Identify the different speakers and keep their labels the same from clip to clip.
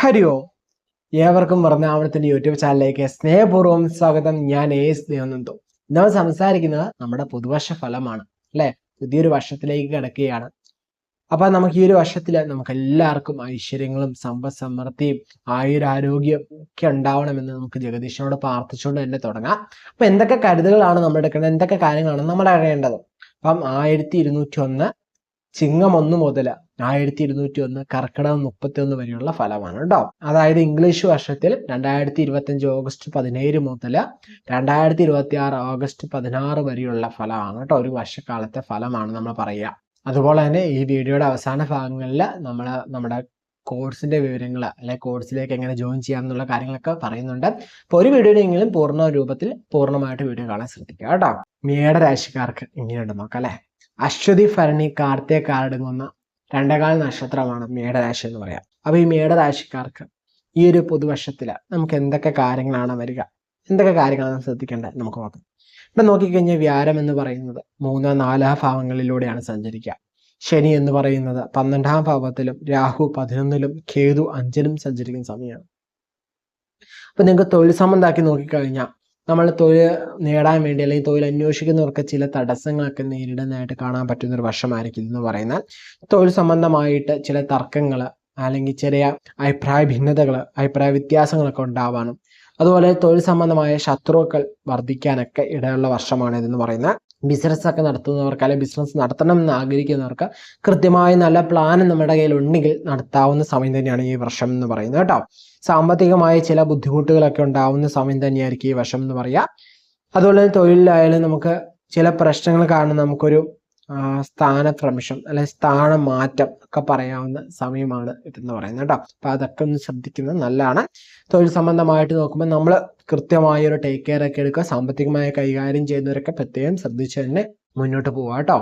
Speaker 1: ഹരി ഓ ഏവർക്കും വർണാവണത്തിന്റെ യൂട്യൂബ് ചാനലിലേക്ക് സ്നേഹപൂർവം സ്വാഗതം. ഞാൻ എസ് ദേവനന്ദു നമ്മൾ സംസാരിക്കുന്നത് നമ്മുടെ പുതുവർഷ ഫലമാണ് അല്ലെ? പുതിയൊരു വർഷത്തിലേക്ക് കിടക്കുകയാണ്. അപ്പൊ നമുക്ക് ഈ ഒരു വർഷത്തിൽ നമുക്ക് എല്ലാവർക്കും ഐശ്വര്യങ്ങളും സമ്പദ് സമൃദ്ധിയും ആയുരാരോഗ്യം ഒക്കെ ഉണ്ടാവണമെന്ന് നമുക്ക് ജഗദീശനോട് പ്രാർത്ഥിച്ചുകൊണ്ട് തന്നെ തുടങ്ങാം. അപ്പൊ എന്തൊക്കെ കരുതലുകളാണ് നമ്മൾ എടുക്കേണ്ടത്? എന്തൊക്കെ കാര്യങ്ങളാണ് നമ്മൾ അറിയേണ്ടത്? അപ്പം ആയിരത്തി ഇരുന്നൂറ്റി ഒന്ന് ചിങ്ങം ഒന്ന് മുതൽ ആയിരത്തി ഇരുന്നൂറ്റി ഒന്ന് കർക്കിടകം മുപ്പത്തി ഒന്ന് വരെയുള്ള ഫലമാണ് കേട്ടോ അതായത് ഇംഗ്ലീഷ് വർഷത്തിൽ രണ്ടായിരത്തി ഇരുപത്തി അഞ്ച് ഓഗസ്റ്റ് പതിനേഴ് മുതൽ രണ്ടായിരത്തി ഇരുപത്തി ആറ് ഓഗസ്റ്റ് പതിനാറ് വരെയുള്ള ഫലമാണ് കേട്ടോ ഒരു വർഷക്കാലത്തെ ഫലമാണ് നമ്മൾ പറയുക അതുപോലെ തന്നെ ഈ വീഡിയോയുടെ അവസാന ഭാഗങ്ങളിൽ നമ്മൾ നമ്മുടെ കോഴ്സിന്റെ വിവരങ്ങൾ അല്ലെ കോഴ്സിലേക്ക് എങ്ങനെ ജോയിൻ ചെയ്യാം എന്നുള്ള കാര്യങ്ങളൊക്കെ പറയുന്നുണ്ട്. അപ്പോൾ ഒരു വീഡിയോയിലെങ്കിലും പൂർണ രൂപത്തിൽ പൂർണമായിട്ട് വീഡിയോ കാണാൻ ശ്രദ്ധിക്കുക കേട്ടോ മേടരാശിക്കാർക്ക് ഇങ്ങനെയുണ്ട് നോക്കാം അല്ലെ? അശ്വതി ഭരണി കാർത്തിക കാർഡുങ്ങുന്ന രണ്ടേകാൽ നക്ഷത്രമാണ് മേടരാശി എന്ന് പറയാം. അപ്പൊ ഈ മേടരാശിക്കാർക്ക് ഈ ഒരു പുതുവർഷത്തിൽ നമുക്ക് എന്തൊക്കെ കാര്യങ്ങളാണ് വരിക? എന്തൊക്കെ കാര്യങ്ങളാണ് ശ്രദ്ധിക്കേണ്ടത്? നമുക്ക് നോക്കാം. ഇപ്പൊ നോക്കിക്കഴിഞ്ഞാൽ വ്യാരം എന്ന് പറയുന്നത് മൂന്നോ നാലോ ഭാവങ്ങളിലൂടെയാണ് സഞ്ചരിക്കുക. ശനി എന്ന് പറയുന്നത് പന്ത്രണ്ടാം ഭാവത്തിലും രാഹു പതിനൊന്നിലും കേതു അഞ്ചിലും സഞ്ചരിക്കുന്ന സമയമാണ്. അപ്പൊ നിങ്ങൾക്ക് തൊഴിൽ സംബന്ധമാക്കി നോക്കിക്കഴിഞ്ഞാൽ നമ്മൾ തൊഴിൽ നേടാൻ വേണ്ടി അല്ലെങ്കിൽ തൊഴിൽ അന്വേഷിക്കുന്നവർക്ക് ചില തടസ്സങ്ങളൊക്കെ നേരിടുന്നതായിട്ട് കാണാൻ പറ്റുന്ന ഒരു വർഷമായിരിക്കും എന്ന് പറയുന്നാൽ തൊഴിൽ സംബന്ധമായിട്ട് ചില തർക്കങ്ങൾ അല്ലെങ്കിൽ ചെറിയ അഭിപ്രായ ഭിന്നതകൾ അഭിപ്രായ വ്യത്യാസങ്ങളൊക്കെ ഉണ്ടാവാനും അതുപോലെ തൊഴിൽ സംബന്ധമായ ശത്രുക്കൾ വർദ്ധിക്കാനൊക്കെ ഇടയുള്ള വർഷമാണ് ഇതെന്ന് പറയുന്നത്. ബിസിനസ് ഒക്കെ നടത്തുന്നവർക്ക് അല്ലെങ്കിൽ ബിസിനസ് നടത്തണം എന്ന് ആഗ്രഹിക്കുന്നവർക്ക് കൃത്യമായ നല്ല പ്ലാൻ നമ്മുടെ കയ്യിൽ ഉണ്ടെങ്കിൽ നടത്താവുന്ന സമയം തന്നെയാണ് ഈ വർഷം എന്ന് പറയുന്നത് കേട്ടോ. സാമ്പത്തികമായ ചില ബുദ്ധിമുട്ടുകളൊക്കെ ഉണ്ടാവുന്ന സമയം തന്നെയായിരിക്കും ഈ വർഷം എന്ന് പറയുക അതുപോലെ തന്നെ തൊഴിലിലായാലും നമുക്ക് ചില പ്രശ്നങ്ങൾ കാരണം നമുക്കൊരു സ്ഥാനഭ്രംശം അല്ലെ സ്ഥാനമാറ്റം ഒക്കെ പറയാവുന്ന സമയമാണ് ഇതെന്ന് പറയുന്നത് കേട്ടോ. അപ്പൊ അതൊക്കെ ഒന്ന് ശ്രദ്ധിക്കുന്നത് നല്ലതാണ്. തൊഴിൽ സംബന്ധമായിട്ട് നോക്കുമ്പോൾ നമ്മൾ കൃത്യമായ ഒരു ടേക്ക് കെയർ ഒക്കെ എടുക്കുക സാമ്പത്തികമായി കൈകാര്യം ചെയ്യുന്നവരൊക്കെ പ്രത്യേകം ശ്രദ്ധിച്ച് തന്നെ മുന്നോട്ട് പോവുക കേട്ടോ.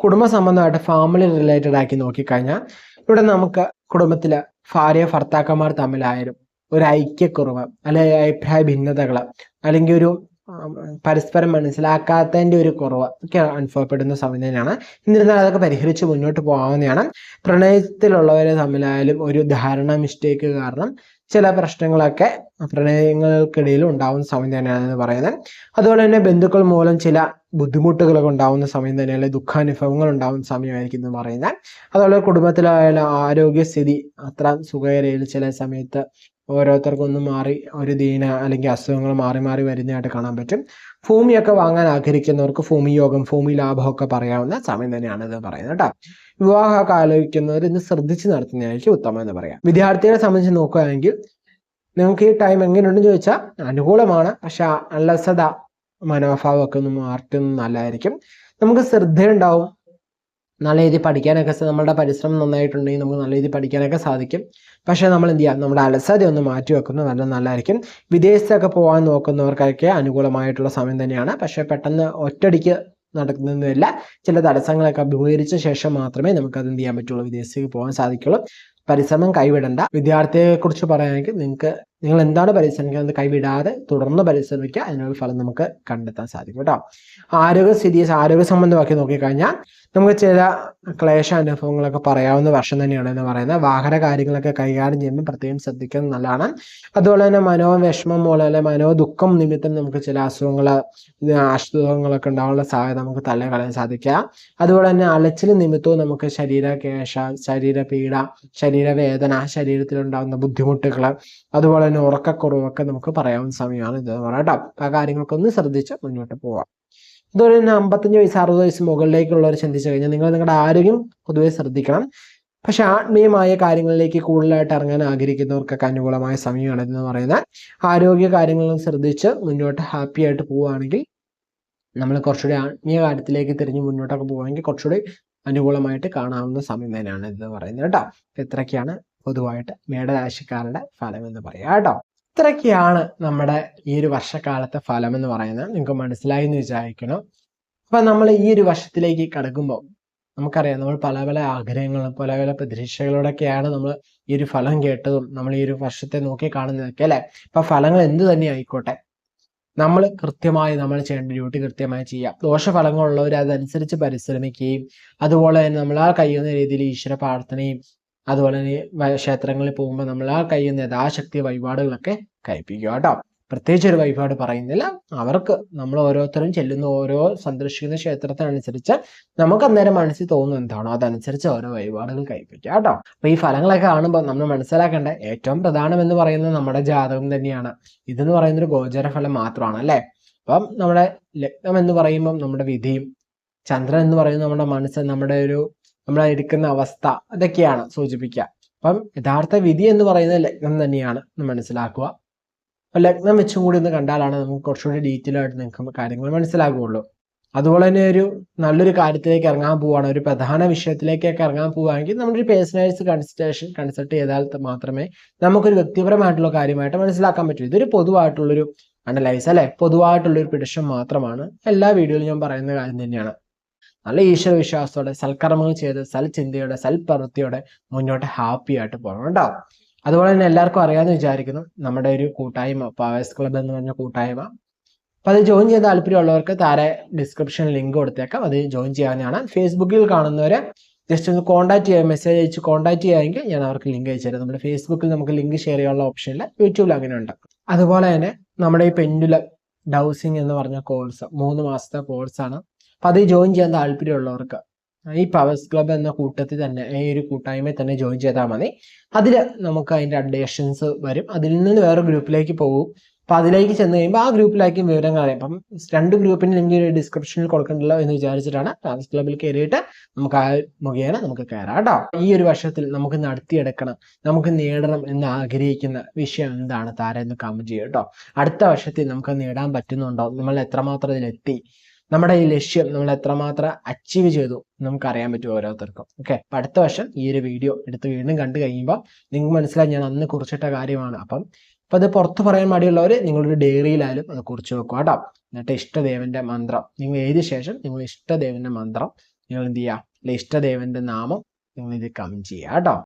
Speaker 1: കുടുംബ സംബന്ധമായിട്ട് ഫാമിലി റിലേറ്റഡ് ആക്കി നോക്കിക്കഴിഞ്ഞാൽ ഇവിടെ നമുക്ക് കുടുംബത്തിലെ ഭാര്യ ഭർത്താക്കന്മാർ തമ്മിലായാലും ഒരു ഐക്യക്കുറവ് അല്ലെങ്കിൽ അഭിപ്രായ ഭിന്നതകൾ അല്ലെങ്കിൽ ഒരു പരസ്പരം മനസ്സിലാക്കാത്തതിന്റെ ഒരു കുറവ് ഒക്കെ അനുഭവപ്പെടുന്ന തന്നെയാണ്. എന്നിരുന്നാൽ അതൊക്കെ പരിഹരിച്ച് മുന്നോട്ട് പോകാവുന്നതാണ്. പ്രണയത്തിലുള്ളവരെ തമ്മിലായാലും ഒരു ധാരണ മിസ്റ്റേക്ക് കാരണം ചില പ്രശ്നങ്ങളൊക്കെ പ്രണയങ്ങൾക്കിടയിൽ ഉണ്ടാവുന്ന സമയം തന്നെയാണ് എന്ന് പറയുന്നത്. അതുപോലെ തന്നെ ബന്ധുക്കൾ മൂലം ചില ബുദ്ധിമുട്ടുകളൊക്കെ ഉണ്ടാവുന്ന സമയം തന്നെയല്ലേ ദുഃഖാനുഭവങ്ങൾ ഉണ്ടാവുന്ന സമയമായിരിക്കും എന്ന് പറയുന്നത്. അതുപോലെ കുടുംബത്തിലായാലും ആരോഗ്യസ്ഥിതി അത്ര സുഖകരയിൽ ചില സമയത്ത് ഓരോരുത്തർക്കൊന്നും മാറി ഒരു ദീന അല്ലെങ്കിൽ അസുഖങ്ങൾ മാറി മാറി വരുന്നതായിട്ട് കാണാൻ പറ്റും. ഭൂമിയൊക്കെ വാങ്ങാൻ ആഗ്രഹിക്കുന്നവർക്ക് ഭൂമി യോഗം ഭൂമി ലാഭമൊക്കെ പറയാവുന്ന സമയം തന്നെയാണ് ഇത് പറയുന്നത് കേട്ടോ. വിവാഹമൊക്കെ ആലോചിക്കുന്നവർ ഇന്ന് ശ്രദ്ധിച്ച് നടത്തുന്നതായിരിക്കും ഉത്തമം എന്ന് പറയാം. വിദ്യാർത്ഥികളെ സംബന്ധിച്ച് നോക്കുകയാണെങ്കിൽ നിങ്ങൾക്ക് ഈ ടൈം എങ്ങനെയുണ്ടെന്ന് ചോദിച്ചാൽ അനുകൂലമാണ്. പക്ഷെ അലസത മനോഭാവമൊക്കെ ഒന്ന് മാറ്റുന്നത് നല്ലതായിരിക്കും. നമുക്ക് ശ്രദ്ധയുണ്ടാവും. നല്ല രീതിയിൽ പഠിക്കാനൊക്കെ നമ്മുടെ പരിശ്രമം നന്നായിട്ടുണ്ടെങ്കിൽ നമുക്ക് നല്ല രീതിയിൽ പഠിക്കാനൊക്കെ സാധിക്കും. പക്ഷേ നമ്മൾ എന്ത് ചെയ്യാം? നമ്മുടെ അലസത ഒന്ന് മാറ്റി വെക്കുന്നത് നല്ല നല്ലതായിരിക്കും. വിദേശത്തൊക്കെ പോകാൻ നോക്കുന്നവർക്കൊക്കെ അനുകൂലമായിട്ടുള്ള സമയം തന്നെയാണ്. പക്ഷേ പെട്ടെന്ന് ഒറ്റടിക്ക് നടക്കുന്നതില്ല ചില തടസ്സങ്ങളൊക്കെ അഭിമുഖീകരിച്ച ശേഷം മാത്രമേ നമുക്ക് അത് എന്ത് ചെയ്യാൻ പറ്റുള്ളൂ? വിദേശത്തേക്ക് പോകാൻ സാധിക്കുള്ളൂ. പരിശ്രമം കൈവിടണ്ട. വിദ്യാർത്ഥിയെക്കുറിച്ച് പറയുകയാണെങ്കിൽ നിങ്ങൾക്ക് നിങ്ങൾ എന്താണ് പരിശ്രമിക്കുന്നത് കൈവിടാതെ തുടർന്ന് പരിശ്രമിക്കുക. അതിനുള്ള ഫലം നമുക്ക് കണ്ടെത്താൻ സാധിക്കും കേട്ടോ. ആരോഗ്യസ്ഥിതി ആരോഗ്യ സംബന്ധമാക്കി നോക്കിക്കഴിഞ്ഞാൽ നമുക്ക് ചില ക്ലേശ അനുഭവങ്ങളൊക്കെ പറയാവുന്ന വർഷം തന്നെയാണ് എന്ന് പറയുന്നത്. വാഹന കാര്യങ്ങളൊക്കെ കൈകാര്യം ചെയ്യുമ്പോൾ പ്രത്യേകം ശ്രദ്ധിക്കുന്നത് നല്ലതാണ്. അതുപോലെ തന്നെ മനോവിഷമം മൂലം അല്ലെ മനോദുഃഖം നിമിത്തം നമുക്ക് ചില അസുഖങ്ങൾ അസുഖങ്ങളൊക്കെ ഉണ്ടാവാനുള്ള സാധ്യത നമുക്ക് തള്ളിക്കളയാൻ സാധിക്കുക. അതുപോലെ തന്നെ അലച്ചിൽ നിമിത്തവും നമുക്ക് ശരീര കേശ ശരീരപീഡ ശരീരവേദന ശരീരത്തിലുണ്ടാകുന്ന ബുദ്ധിമുട്ടുകൾ അതുപോലെ തന്നെ ഉറക്കക്കുറവൊക്കെ നമുക്ക് പറയാവുന്ന സമയമാണ് ഇത് പറയാം ആ കാര്യങ്ങളൊക്കെ ഒന്ന് ശ്രദ്ധിച്ച് മുന്നോട്ട് പോവാം. അതുപോലെ തന്നെ അമ്പത്തഞ്ച് വയസ്സ് അറുപത് വയസ്സ് മുകളിലേക്കുള്ളവർ ചിന്തിച്ചു കഴിഞ്ഞാൽ നിങ്ങൾ നിങ്ങളുടെ ആരോഗ്യം പൊതുവെ ശ്രദ്ധിക്കണം. പക്ഷെ ആത്മീയമായ കാര്യങ്ങളിലേക്ക് കൂടുതലായിട്ട് ഇറങ്ങാൻ ആഗ്രഹിക്കുന്നവർക്കൊക്കെ അനുകൂലമായ സമയമാണ് എന്ന് പറയുന്നത്. ആരോഗ്യ കാര്യങ്ങളും ശ്രദ്ധിച്ച് മുന്നോട്ട് ഹാപ്പി ആയിട്ട് പോവുകയാണെങ്കിൽ നമ്മൾ കുറച്ചുകൂടി ആത്മീയ കാര്യത്തിലേക്ക് തിരിഞ്ഞ് മുന്നോട്ടൊക്കെ പോവുകയാണെങ്കിൽ കുറച്ചുകൂടി അനുകൂലമായിട്ട് കാണാവുന്ന സമയം തന്നെയാണ് ഇത് പറയുന്നത് കേട്ടോ. ഇത്രയ്ക്കാണ് പൊതുവായിട്ട് മേടരാശിക്കാരുടെ ഫലം എന്ന് പറയാം കേട്ടോ. ഇത്രയ്ക്കാണ് നമ്മുടെ ഈ ഒരു വർഷക്കാലത്തെ ഫലം എന്ന് പറയുന്നത്. നിങ്ങൾക്ക് മനസ്സിലായി എന്ന് വിചാരിക്കണം. അപ്പൊ നമ്മൾ ഈ ഒരു വർഷത്തിലേക്ക് കടക്കുമ്പോൾ നമുക്കറിയാം നമ്മൾ പല പല ആഗ്രഹങ്ങളും പല പല പ്രതീക്ഷകളോടൊക്കെയാണ് നമ്മൾ ഈ ഒരു ഫലം കേട്ടതും നമ്മൾ ഈ ഒരു വർഷത്തെ നോക്കി കാണുന്നതൊക്കെ അല്ലെ? അപ്പൊ ഫലങ്ങൾ എന്ത് തന്നെ ആയിക്കോട്ടെ. നമ്മൾ കൃത്യമായി നമ്മൾ ചെയ്യേണ്ട ഡ്യൂട്ടി കൃത്യമായി ചെയ്യാം. ദോഷഫലങ്ങളുള്ളവർ അതനുസരിച്ച് പരിശ്രമിക്കുകയും അതുപോലെ തന്നെ നമ്മളാൽ കഴിയുന്ന രീതിയിൽ ഈശ്വര പ്രാർത്ഥനയും അതുപോലെ തന്നെ ക്ഷേത്രങ്ങളിൽ പോകുമ്പോൾ കയ്യിൽ നിന്ന് യഥാശക്തി വഴിപാടുകളൊക്കെ കഴിപ്പിക്കുക കേട്ടോ. പ്രത്യേകിച്ച് ഒരു വഴിപാട് പറയുന്നില്ല. അവർക്ക് നമ്മൾ ഓരോരുത്തരും ചെല്ലുന്ന ഓരോ സന്ദർശിക്കുന്ന ക്ഷേത്രത്തിനനുസരിച്ച് നമുക്ക് അന്നേരം മനസ്സിൽ തോന്നുന്നു എന്താണോ അതനുസരിച്ച് ഓരോ വഴിപാടുകൾ കഴിപ്പിക്കുക കേട്ടോ. അപ്പൊ ഈ ഫലങ്ങളൊക്കെ കാണുമ്പോൾ നമ്മൾ മനസ്സിലാക്കേണ്ട ഏറ്റവും പ്രധാനം എന്ന് പറയുന്നത് നമ്മുടെ ജാതകം തന്നെയാണ്. ഇതെന്ന് പറയുന്ന ഒരു ഗോചര ഫലം മാത്രമാണ് അല്ലേ? അപ്പം നമ്മുടെ ലഗ്നം എന്ന് പറയുമ്പം നമ്മുടെ വിധിയും ചന്ദ്രൻ എന്ന് പറയുന്നത് നമ്മുടെ മനസ്സ് നമ്മുടെ ഒരു നമ്മളെ ഇരിക്കുന്ന അവസ്ഥ അതൊക്കെയാണ് സൂചിപ്പിക്കുക. അപ്പം യഥാർത്ഥ വിധി എന്ന് പറയുന്നത് ലഗ്നം തന്നെയാണ് മനസ്സിലാക്കുക. ലഗ്നം വെച്ചും കൂടി ഒന്ന് കണ്ടാലാണ് നമുക്ക് കുറച്ചുകൂടി ഡീറ്റെയിൽ ആയിട്ട് നിങ്ങൾക്ക് കാര്യങ്ങൾ മനസ്സിലാകുള്ളൂ. അതുപോലെ തന്നെ ഒരു നല്ലൊരു കാര്യത്തിലേക്ക് ഇറങ്ങാൻ പോവുകയാണ് ഒരു പ്രധാന വിഷയത്തിലേക്കൊക്കെ ഇറങ്ങാൻ പോവുകയാണെങ്കിൽ നമ്മളൊരു പേഴ്സണലൈസ് കൺസൾട്ടേഷൻ കൺസൾട്ട് ചെയ്താൽ മാത്രമേ നമുക്കൊരു വ്യക്തിപരമായിട്ടുള്ള കാര്യമായിട്ട് മനസ്സിലാക്കാൻ പറ്റൂ. ഇതൊരു പൊതുവായിട്ടുള്ളൊരു അനലൈസ് അല്ലെ? പൊതുവായിട്ടുള്ളൊരു പിടിഷം മാത്രമാണ്. എല്ലാ വീഡിയോയിലും ഞാൻ പറയുന്ന കാര്യം തന്നെയാണ്. നല്ല ഈശ്വര വിശ്വാസത്തോടെ സൽക്കർമ്മങ്ങൾ ചെയ്ത് സൽചിന്തയോടെ സൽപ്രവൃത്തിയോടെ മുന്നോട്ട് ഹാപ്പി ആയിട്ട് പോകണം കേട്ടോ. അതുപോലെ തന്നെ എല്ലാവർക്കും അറിയാമെന്ന് വിചാരിക്കുന്നു. നമ്മുടെ ഒരു കൂട്ടായ്മ പവേഴ്സ് ക്ലബ് എന്ന് പറഞ്ഞ കൂട്ടായ്മ. അപ്പോൾ അത് ജോയിൻ ചെയ്യാൻ താല്പര്യമുള്ളവർക്ക് താരെ ഡിസ്ക്രിപ്ഷൻ ലിങ്ക് കൊടുത്തേക്കാം. അത് ജോയിൻ ചെയ്യാവുന്നതാണ് ഫേസ്ബുക്കിൽ കാണുന്നവരെ ജസ്റ്റ് ഒന്ന് കോൺടാക്ട് ചെയ്യാൻ മെസ്സേജ് അയച്ച് കോൺടാക്ട് ചെയ്യാമെങ്കിൽ ഞാൻ അവർക്ക് ലിങ്ക് അയച്ചു തരാം. നമ്മുടെ ഫേസ്ബുക്കിൽ നമുക്ക് ലിങ്ക് ഷെയർ ചെയ്യാനുള്ള ഓപ്ഷനില്ല യൂട്യൂബിൽ അങ്ങനെ ഉണ്ട്. അതുപോലെ തന്നെ നമ്മുടെ ഈ പെൻഡുല ഡൗസിങ് എന്ന് പറഞ്ഞ കോഴ്സ് മൂന്ന് മാസത്തെ കോഴ്സാണ് അപ്പോൾ അത് ജോയിൻ ചെയ്യാൻ താല്പര്യമുള്ളവർക്ക് ഈ പവേഴ്സ് ക്ലബ് എന്ന കൂട്ടത്തിൽ തന്നെ ഈ ഒരു കൂട്ടായ്മയിൽ തന്നെ ജോയിൻ ചെയ്താൽ മതി. അതിൽ നമുക്ക് അതിന്റെ അപ്ഡേഷൻസ് വരും. അതിൽ നിന്ന് വേറെ ഗ്രൂപ്പിലേക്ക് പോകും. അപ്പം അതിലേക്ക് ചെന്ന് കഴിയുമ്പോൾ ആ ഗ്രൂപ്പിലേക്ക് വിവരങ്ങൾ അറിയാം. അപ്പം രണ്ട് ഗ്രൂപ്പിന് ലിങ്ക് ഡിസ്ക്രിപ്ഷനിൽ കൊടുക്കണ്ടല്ലോ എന്ന് വിചാരിച്ചിട്ടാണ് പവേഴ്സ് ക്ലബിൽ കയറിയിട്ട് നമുക്ക് ആ മുഖേന നമുക്ക് കയറാം കേട്ടോ. ഈ ഒരു വർഷത്തിൽ നമുക്ക് നടത്തിയെടുക്കണം നമുക്ക് നേടണം എന്ന് ആഗ്രഹിക്കുന്ന വിഷയം എന്താണ്? താരം എന്ന് കമന്റ് ചെയ്യുക കേട്ടോ. അടുത്ത വർഷത്തിൽ നമുക്ക് നേടാൻ പറ്റുന്നുണ്ടോ? നമ്മൾ എത്രമാത്രം ഇതിലെത്തി? നമ്മുടെ ഈ ലക്ഷ്യം നമ്മൾ എത്രമാത്രം അച്ചീവ് ചെയ്തു നമുക്ക് അറിയാൻ പറ്റും ഓരോരുത്തർക്കും. ഓക്കെ അപ്പൊ അടുത്ത വർഷം ഈ ഒരു വീഡിയോ എടുത്ത് വീണ്ടും കണ്ടു കഴിയുമ്പോൾ നിങ്ങൾക്ക് മനസ്സിലായി ഞാൻ അന്ന് കുറിച്ചിട്ട കാര്യമാണ്. അപ്പം അപ്പൊ അത് പുറത്ത് പറയാൻ മടിയുള്ളവർ നിങ്ങളൊരു ഡയറിയിലായാലും അത് കുറിച്ച് വെക്കുക കേട്ടോ? എന്നിട്ട് ഇഷ്ടദേവന്റെ മന്ത്രം. നിങ്ങൾ എഴുതിയ ശേഷം നിങ്ങൾ ഇഷ്ടദേവന്റെ മന്ത്രം നിങ്ങൾ എന്ത് ചെയ്യുക? അല്ലെ ഇഷ്ടദേവന്റെ നാമം നിങ്ങൾ ഇത് കമന്റ് ചെയ്യുക. കേട്ടോ?